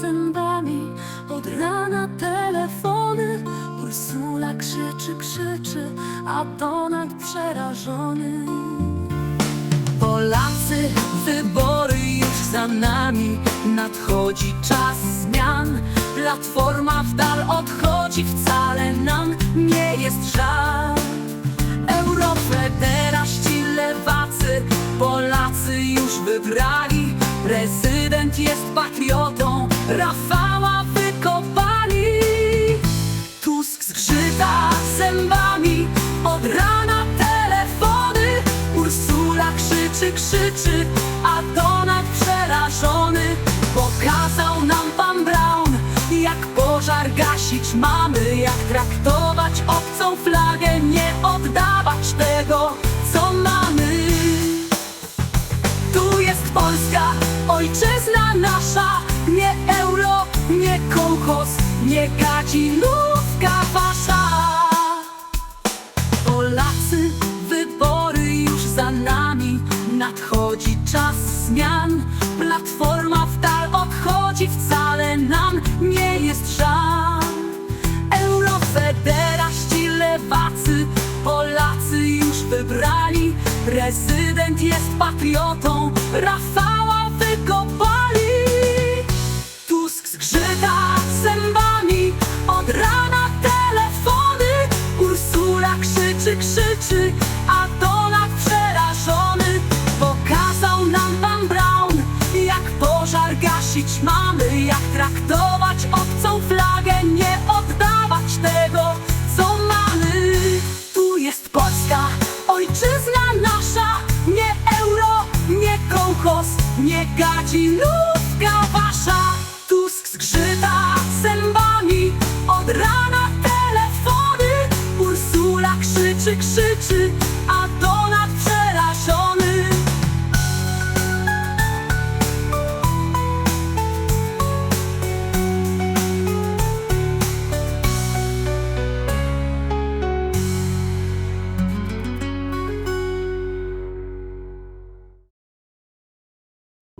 zębami Od rana telefony. Ursula krzyczy, krzyczy A Donald przerażony. Polacy, wybory już za nami. Nadchodzi czas zmian. Platforma w dal odchodzi Wcale nam nie jest żal. Eurofederaści, lewacy. Polacy już wybrali Prezydent jest patriotą. Rafała wykopali. Tusk zgrzyta zębami. Od rana telefony. Ursula krzyczy, krzyczy. A Donald przerażony. Pokazał nam pan Brown Jak pożar gasić mamy Jak traktować obcą flagę Nie oddawać tego, ojczyzna nasza Nie euro, nie kołchoz, nie gadzinówka wasza. Polacy, wybory już za nami Nadchodzi czas zmian. Platforma w dal odchodzi Wcale nam nie jest żal. Eurofederaści, lewacy Polacy już wybrali. Prezydent jest patriotą Rafała Ursula krzyczy, A Donald przerażony? Pokazał nam pan Brown Jak pożar gasić mamy Jak traktować obcą flagę Nie oddawać tego, co mamy. Tu jest Polska, ojczyzna nasza Nie euro, nie kołchoz Nie gadzinówka wasza krzyczy, A Donald przerażony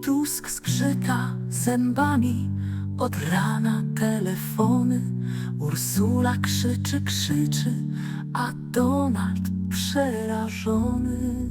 Tusk skrzyta zębami Od rana telefony Ursula krzyczy, krzyczy A Donald przerażony